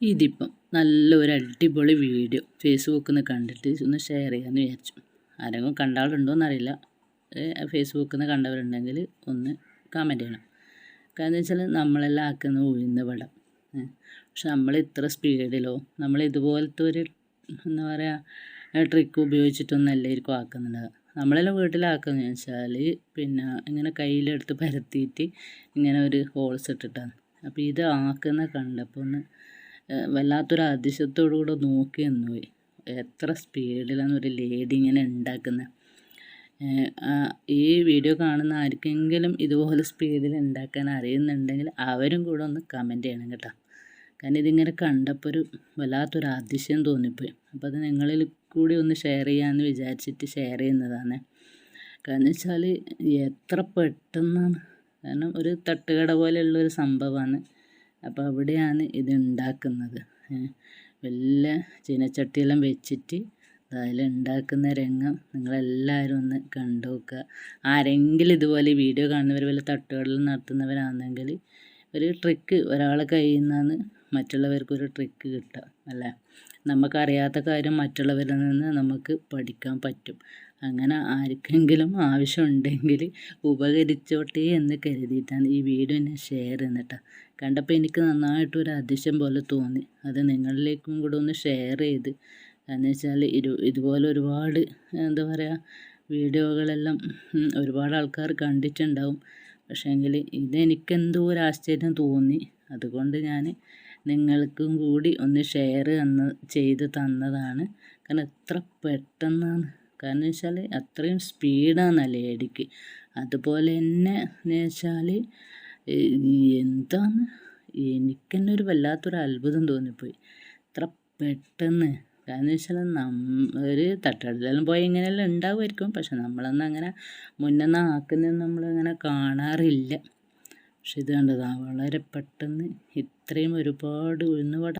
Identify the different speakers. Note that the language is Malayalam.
Speaker 1: ഇതിപ്പം നല്ലൊരു അടിപൊളി വീഡിയോ ഫേസ്ബുക്കിൽ നിന്ന് കണ്ടിട്ട് ഒന്ന് ഷെയർ ചെയ്യാമെന്ന് വിചാരിച്ചു. ആരെങ്കിലും കണ്ട ആളുണ്ടോ എന്നറിയില്ല ഫേസ്ബുക്കിൽ നിന്ന് കണ്ടവരുണ്ടെങ്കിൽ ഒന്ന് കമന്റ് ചെയ്യണം. കാരണം വെച്ചാൽ നമ്മളെല്ലാം ആക്കുന്ന ഉഴുന്ന പടം പക്ഷെ നമ്മൾ ഇത്ര സ്പീഡിലോ നമ്മൾ ഇതുപോലത്തെ ഒരു എന്താ പറയുക ട്രിക്ക് ഉപയോഗിച്ചിട്ടൊന്നും അല്ലായിരിക്കും ആക്കുന്നുണ്ടാവുക നമ്മളെല്ലാം വീട്ടിലാക്കുന്നത് വെച്ചാൽ പിന്നെ ഇങ്ങനെ കയ്യിലെടുത്ത് പരത്തിയിട്ട് ഇങ്ങനെ ഒരു ഹോൾസ് ഇട്ടിട്ടാണ്. അപ്പോൾ ഇത് ആക്കുന്ന കണ്ടപ്പോൾ ഒന്ന് വല്ലാത്തൊരു അതിശയത്തോടു കൂടെ നോക്കി നിന്ന് പോയി. എത്ര സ്പീഡിലാണ് ഒരു ലേഡി ഇങ്ങനെ ഉണ്ടാക്കുന്നത് ഈ വീഡിയോ കാണുന്ന ആർക്കെങ്കിലും ഇതുപോലെ സ്പീഡിൽ ഉണ്ടാക്കാൻ അറിയുന്നുണ്ടെങ്കിൽ അവരും കൂടെ ഒന്ന് കമന്റ് ചെയ്യണം കേട്ടോ. കാരണം ഇതിങ്ങനെ കണ്ടപ്പോൾ ഒരു വല്ലാത്തൊരു അതിശയം തോന്നിപ്പോയി. അപ്പോൾ അത് നിങ്ങളിൽ കൂടി ഒന്ന് ഷെയർ ചെയ്യാമെന്ന് വിചാരിച്ചിട്ട് ഷെയർ ചെയ്യുന്നതാണ്. കാരണം വെച്ചാൽ എത്ര പെട്ടെന്നാണ്. കാരണം ഒരു തട്ടുകട പോലെയുള്ള ഒരു സംഭവമാണ്. അപ്പോൾ അവിടെയാണ് ഇത് ഉണ്ടാക്കുന്നത് വലിയ ചീനച്ചട്ടിയെല്ലാം വെച്ചിട്ട് അതിലുണ്ടാക്കുന്ന രംഗം നിങ്ങളെല്ലാവരും ഒന്ന് കണ്ടു നോക്കുക ആരെങ്കിലും ഇതുപോലെ വീഡിയോ കാണുന്നവർ വല്ല തട്ടുകളിൽ നടത്തുന്നവരാണെങ്കിൽ ഒരു ട്രിക്ക് ഒരാളെ കയ്യിൽ നിന്നാണ് മറ്റുള്ളവർക്കൊരു ട്രിക്ക് കിട്ടുക അല്ലേ? നമുക്കറിയാത്ത കാര്യം മറ്റുള്ളവരിൽ നിന്ന് നമുക്ക് പഠിക്കാൻ പറ്റും. അങ്ങനെ ആർക്കെങ്കിലും ആവശ്യമുണ്ടെങ്കിൽ ഉപകരിച്ചോട്ടെ എന്ന് കരുതിയിട്ടാണ് ഈ വീഡിയോ ഞാൻ ഷെയർ ചെയ്യുന്നിട്ട് കണ്ടപ്പോൾ എനിക്ക് നന്നായിട്ടൊരു അതിശയം പോലെ തോന്നി. അത് നിങ്ങളിലേക്കും കൂടെ ഒന്ന് ഷെയർ ചെയ്ത്. കാരണം വെച്ചാൽ ഇരു ഇതുപോലെ ഒരുപാട് എന്താ പറയുക വീഡിയോകളെല്ലാം ഒരുപാട് ആൾക്കാർ കണ്ടിട്ടുണ്ടാവും. പക്ഷേങ്കിൽ ഇതെനിക്കെന്തോ ഒരു ആശ്ചര്യം തോന്നി. അതുകൊണ്ട് ഞാൻ നിങ്ങൾക്കും കൂടി ഒന്ന് ഷെയർ തന്ന ചെയ്ത് തന്നതാണ്. കാരണം എത്ര പെട്ടെന്നാണ്. കാരണം വെച്ചാൽ അത്രയും സ്പീഡാണ് ലേഡിക്ക് അതുപോലെ തന്നെ എന്ന് വെച്ചാൽ എന്താണ്? എനിക്ക് തന്നെ ഒരു വല്ലാത്തൊരു അത്ഭുതം തോന്നിപ്പോയി. ഇത്ര പെട്ടെന്ന്. കാരണം വെച്ചാൽ ഒരു തട്ടടലെല്ലാം പോയി ഇങ്ങനെയെല്ലാം ഉണ്ടാവുമായിരിക്കും. പക്ഷെ നമ്മളൊന്നും അങ്ങനെ മുന്നേ ആക്കുന്നത് നമ്മളങ്ങനെ കാണാറില്ല. പക്ഷെ ഇത് കണ്ടതാണ് വളരെ പെട്ടെന്ന് ഇത്രയും ഒരുപാട് ഉഴുന്നുവട